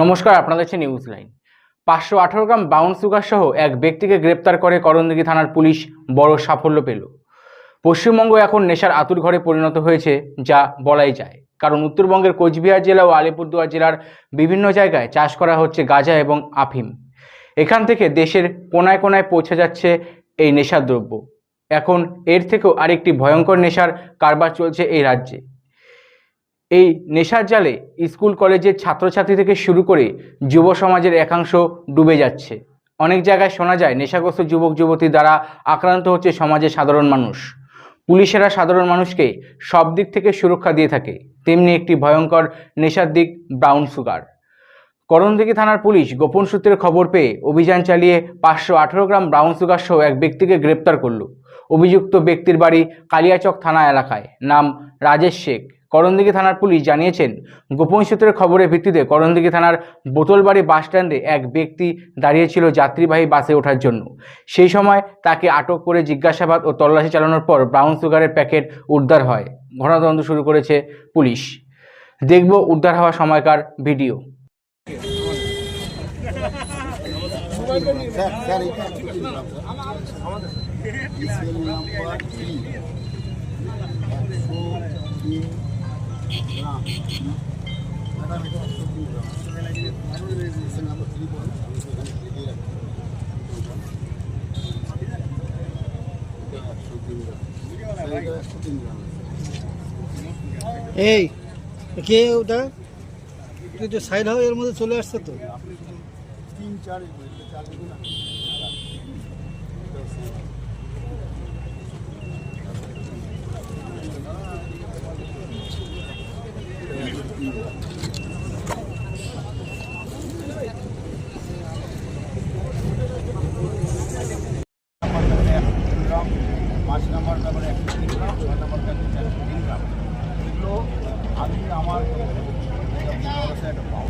নমস্কার, আপনাদের হচ্ছে নিউজ লাইন পাঁচশো আঠারো গ্রাম বাউন সুগার সহ এক ব্যক্তিকে গ্রেপ্তার করে করণদিঘি থানার পুলিশ বড় সাফল্য পেল। পশ্চিমবঙ্গ এখন নেশার আতুর ঘরে পরিণত হয়েছে, যা বলাই যায়। কারণ উত্তরবঙ্গের কোচবিহার জেলা ও আলিপুরদুয়ার জেলার বিভিন্ন জায়গায় চাষ করা হচ্ছে গাঁজা এবং আফিম। এখান থেকে দেশের কোনায় কোনায় পৌঁছে যাচ্ছে এই নেশার দ্রব্য। এখন এর থেকেও আরেকটি ভয়ঙ্কর নেশার কারবার চলছে এই রাজ্যে। এই নেশার জালে স্কুল, কলেজের ছাত্রছাত্রী থেকে শুরু করে যুব সমাজের একাংশ ডুবে যাচ্ছে। অনেক জায়গায় শোনা যায়, নেশাগ্রস্ত যুবক, যুবতী দ্বারা আক্রান্ত হচ্ছে সমাজের সাধারণ মানুষ। পুলিশেরা সাধারণ মানুষকে সব দিক থেকে সুরক্ষা দিয়ে থাকে। তেমনি একটি ভয়ঙ্কর নেশার দিক, ব্রাউন সুগার। করণদিঘি থানার পুলিশ গোপন সূত্রের খবর পেয়ে অভিযান চালিয়ে পাঁচশো আঠেরো গ্রাম ব্রাউন সুগার সহ এক ব্যক্তিকে গ্রেপ্তার করল। অভিযুক্ত ব্যক্তির বাড়ি কালিয়াচক থানা এলাকায়। নাম রাজেশ শেখ। করণদিঘি থানার পুলিশ জানিয়েছেন, গোপন সূত্রের খবরের ভিত্তিতে করণদিঘি থানার বোতলবাড়ি বাসস্ট্যান্ডে এক ব্যক্তি দাঁড়িয়েছিল যাত্রীবাহী বাসে ওঠার জন্য। সেই সময় তাকে আটক করে জিজ্ঞাসাবাদ ও তল্লাশি চালানোর পর ব্রাউন সুগারের প্যাকেট উদ্ধার হয়। ঘটনাতদন্ত শুরু করেছে পুলিশ। দেখব উদ্ধার হওয়া সময়কার ভিডিও। স্যার এই কে ওটা? তুই তো সাইড হয়ে এর মধ্যে চলে আসছে তো। তিন চার চার দিন গ্রাম পাঁচ নম্বর ব্যাপারে একশো তিন গ্রাম ছয় নম্বর ব্যাপারে চারশো তিন গ্রাম এগুলো আমি আমার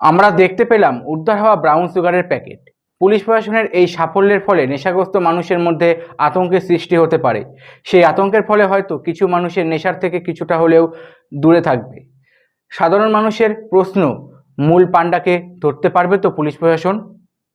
আমরা দেখতে পেলাম উদ্ধার হওয়া ব্রাউন সুগারের প্যাকেট। পুলিশ প্রশাসনের এই সাফল্যের ফলে নেশাগ্রস্ত মানুষের মধ্যে আতঙ্কের সৃষ্টি হতে পারে। সেই আতঙ্কের ফলে হয়তো কিছু মানুষের নেশার থেকে কিছুটা হলেও দূরে থাকবে। সাধারণ মানুষের প্রশ্ন, মূল পাণ্ডাকে ধরতে পারবে তো পুলিশ প্রশাসন?